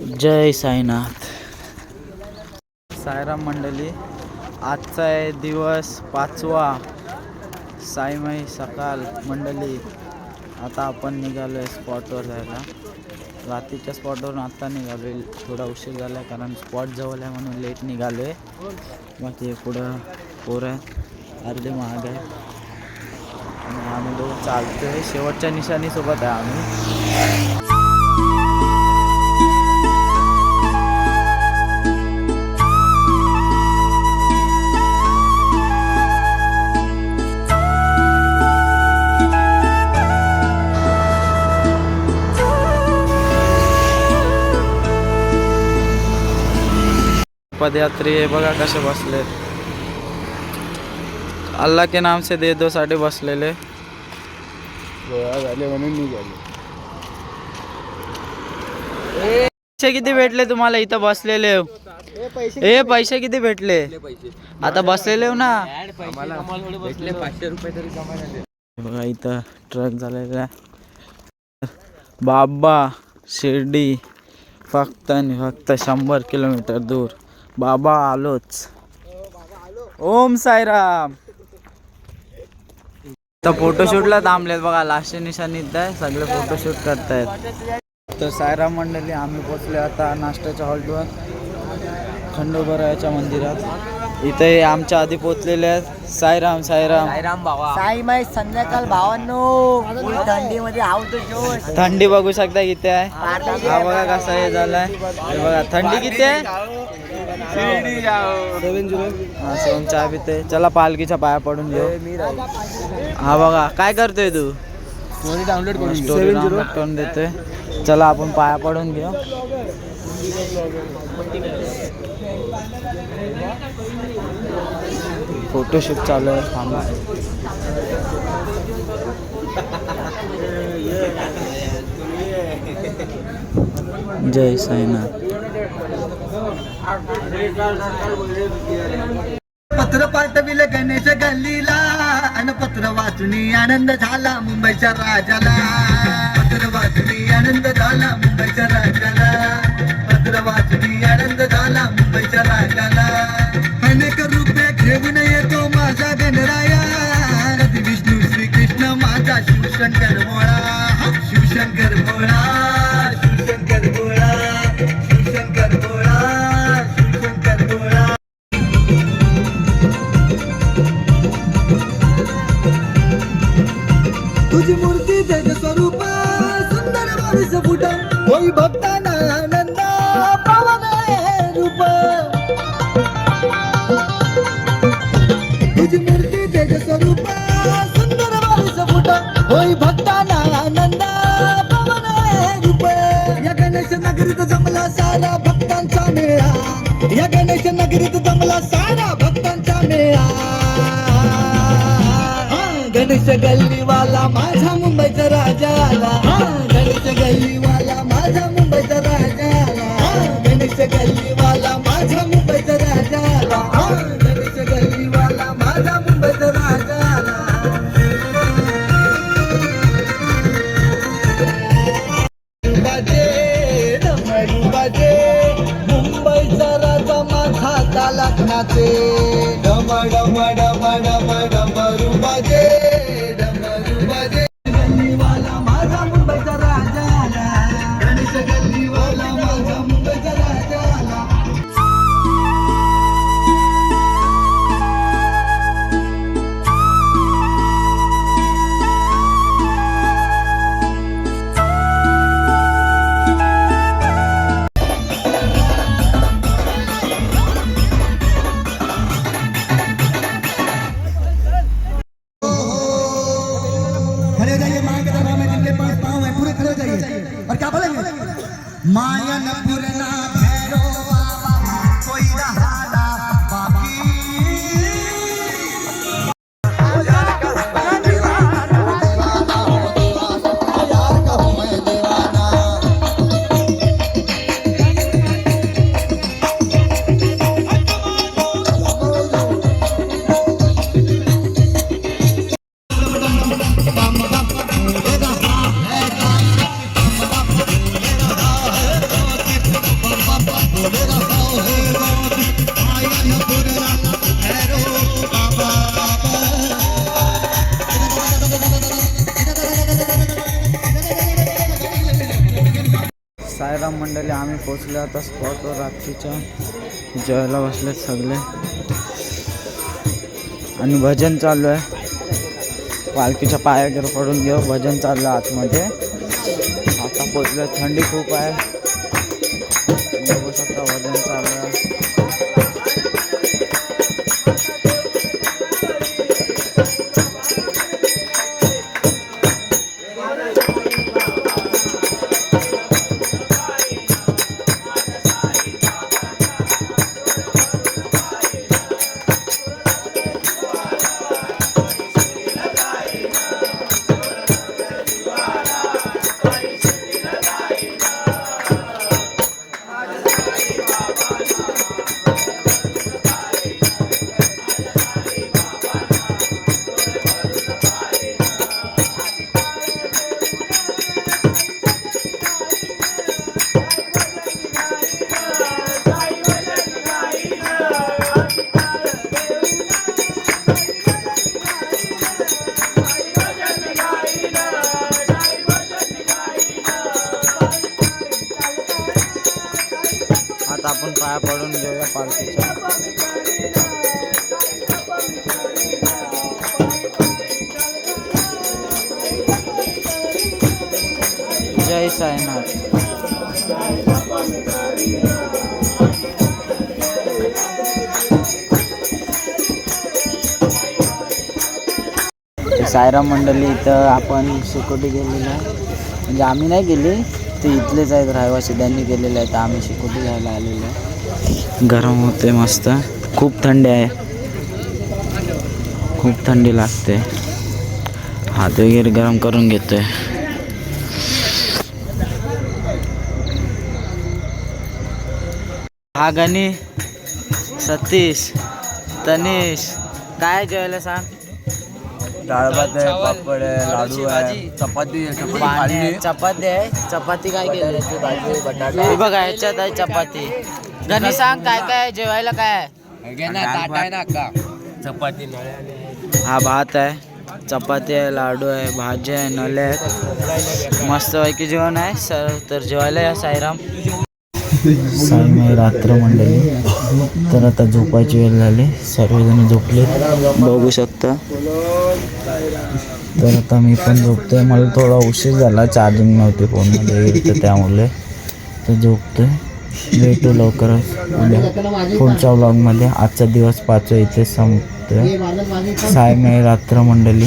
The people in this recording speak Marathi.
जय साईनाथ. सायराम मंडळी आजचा आहे दिवस पाचवा. साईमाई सकाळ मंडळी आता आपण निघालो आहे स्पॉटवर जायला. रात्रीच्या स्पॉटवरून आत्ता निघालो आहे थोडा उशीर झाला आहे कारण स्पॉट जवळ आहे म्हणून लेट निघालो आहे बाकी पुढं पोरं आहे अर्धे महाग आहे. आणि आम्ही दोघं चालतो आहे शेवटच्या निशाणीसोबत आहे आम्ही. पदयात्री हे बघा कसे बसले अल्लाह के नाम से दे दो साठी बसलेले. गोळा झाले म्हणून निघाले. पैसे किती भेटले तुम्हाला इथं बसलेले? ए पैसे किती भेटले? आता बसलेले हो ना? हे बघा इथं ट्रक झालेला बाबा शिर्डी फक्त आणि फक्त शंभर किलोमीटर दूर. बाबा आलोच. ओम साईराम. तर फोटोशूटला थांबलेत बघा लास्ट निशाणी इथं आहे सगळे फोटोशूट करतायत. तर सायराम मंडळी आम्ही पोचले आता नाश्त्याच्या हॉल्टवर खंडोबरायाच्या मंदिरात. इथे आमच्या आधी पोचलेले आहेत. साईराम साईराम. राम बाबा साई माई संध्याकाळ भावांनो. थंडीमध्ये आवतो थंडी बघू शकता किती आहे. हा बघा कसा हे झालाय. बघा थंडी किती आहे? हा सोम चहा पिते चला पालखीच्या पाया पडून घेऊ. हा बघा. काय करतोय तू? स्टोरी डाउनलोड करून घे. स्टोरी डाउनलोड करून देतोय. चला आपण पाया पडून घेऊ. फोटोशूट चालू आहे. थांबा. जय साईनाथ. पत्र पाठविले गणेश गल्लीला आणि पत्र वाचूनी आनंद झाला मुंबईच्या राजाला पत्र वाचूनी आनंद झाला मुंबईच्या राजाला पत्र वाचूनी आनंद झाला तुझी मूर्ती तेज स्वरूप सुंदर माणूस फुट. होई भक्ताना आनंद पवन रूप. तुझी मूर्ती तेज स्वरूप सुंदर माणूस फुट. होई भक्ताना आनंद पवन रूप. या गणेश नगरीत जमला सारा भक्तांचा मेळा. या गणेश नगरीत जमला सारा भक्तांचा मेळा. गणेश गल्लीवाला माझा मुंबईचा राजा आला. गणेश गल्लीवाला माझा मुंबईचा राजा आला. गणेश गल्लीवाला माझा मुंबईचा राजा आला. गणेश गल्लीवाला माझा मुंबईचा राजा मुंबईचा राजा माझा झाला डम डम डम डम मंडळी आम्ही पोचलो आता स्पॉटवर रात्रीच्या जेवायला बसलेत सगळे. आणि भजन चालू आहे. पालखीच्या पाया वगैरे पडून घेऊ. भजन चाललं आतमध्ये. आता पोचलं थंडी खूप आहे. बघू शकता भजन चालू आहे. जय सायराम मंडळी इथं आपण शिकोटी गेलेलो आहे. म्हणजे आम्ही नाही गेली ते इथलेच आहेत रहिवासी त्यांनी गेलेले आहेत. आम्ही शिकोटी घ्यायला आलेलो आहे. गरम होते मस्त. खूप थंडी आहे. खूप थंडी लागते. हात वगैरे गरम करून घेतोय. हा गणी सतीश तनिष. काय जेवायला सांग? डाळ भात आहे पापड आहे लाडू आहे. चपाती आहे चपाती आहे, चपाती आहे. चपाती काय केली? भाजी बटाटा. हे बघा ह्याच्यात आहे चपाती. गणी सांग काय काय आहे? जेवायला काय आहे? चपाती हा भात आहे. चपाती आहे लाडू आहे भाजी आहे नले आहेत. मस्त पैकी जेवण आहे. सर तर जेवायला या साईराम. साईमाई रात्र मंडळी तर आता झोपायची वेळ झाली. सर्वजण झोपले. बघू शकता. तर आता मी पण झोपतोय. मला थोडा उशीर झाला. चार्जिंग नव्हती फोनमध्ये. तर त्यामुळे तर झोपतोय. भेटू लवकरच. उद्या. पुढच्या व्लॉगमध्ये आजचा दिवस पाचवा इथे संपतोय. सायमाई रात्र मंडळी